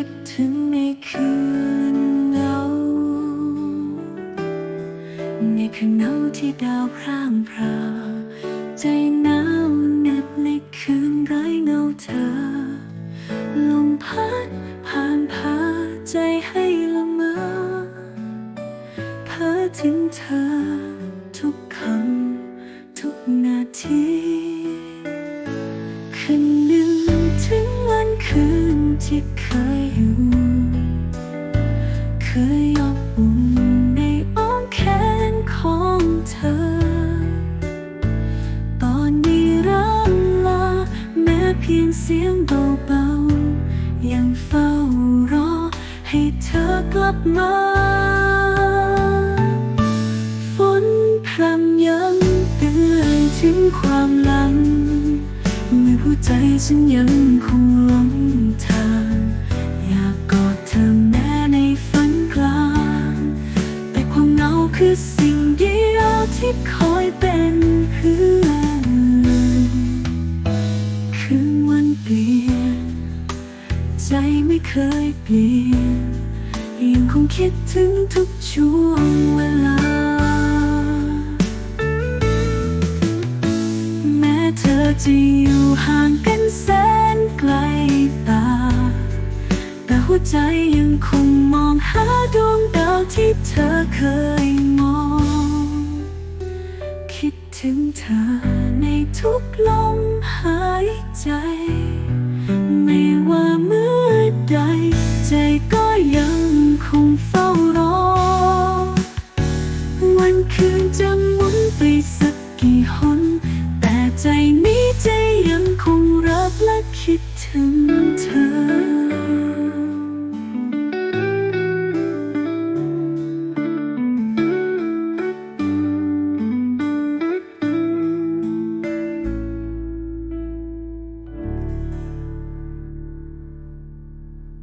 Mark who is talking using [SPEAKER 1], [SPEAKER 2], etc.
[SPEAKER 1] ิดถึงในคืนเหงาในคืนเหงาที่ดาวพร่างพราวใจหนาวเหน็บในคืนไร้เงาเธอ ลมพัดผ่านพาใจให้ละเมอเพ้อถึงเธอ ทุกคำทุกนาทีคืนหนึ่งถึงวันคืน ที่เคยอยู่ เคยอบอุ่นในอ้อมแขนของเธอ ตอนนี้ร่ำลาแม้เพียงเสียงเบาๆ ยังเฝ้ารอให้เธอกลับมาฝนพรำยังเตือนถึงความหลังเมื่อหัวใจฉันยังคง คือสิ่งเดียวที่คอยเป็นเพื่อนคืนวันเปลี่ยน ใจไม่เคยเปลี่ยนยังคงคิดถึงทุกช่วงเวลา แม้เธอจะอยู่ห่างกันแสนไกลตา แต่หัวใจยังคงมองหาดวงาวที่เธอเคยมอง คิดถึงเธอในทุกลมหายใจ ไม่ว่าเมื่อใด ใจก็ยังคงเฝ้ารอ วันคืนจะหมุนไปสักกี่หน